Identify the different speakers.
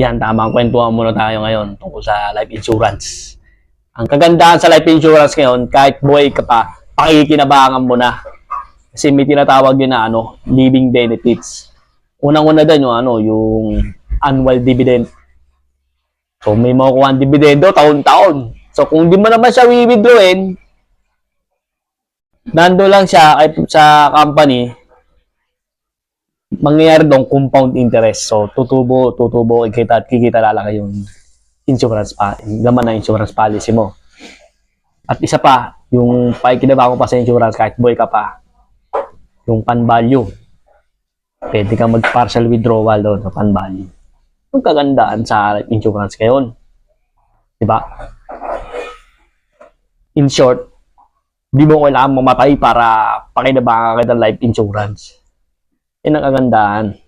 Speaker 1: Yan, tamang kwentuhan muna tayo ngayon tungkol sa life insurance. Ang kagandahan sa life insurance ngayon, kahit buhay ka pa, pakikinabangan mo na. Kasi may tinatawag yun na ano, living benefits. Unang-una din yung ano, yung annual dividend. So may makukuha ang dividendo taon-taon. So kung di mo naman siya withdrawin, nando lang siya sa company, mangyayari dong compound interest. So, tutubo, tutubo, kikita, kikita lalaki yung insurance pa, laman ng insurance policy mo. At isa pa, yung paikinabango pa sa insurance kahit boy ka pa, yung pan value. Pwede kang mag-partial withdrawal doon sa pan value. Ang kagandaan sa insurance ngayon. Di ba? In short, di mo kailangan mamatay para pakinabangan ka ng life insurance. Kagandahan.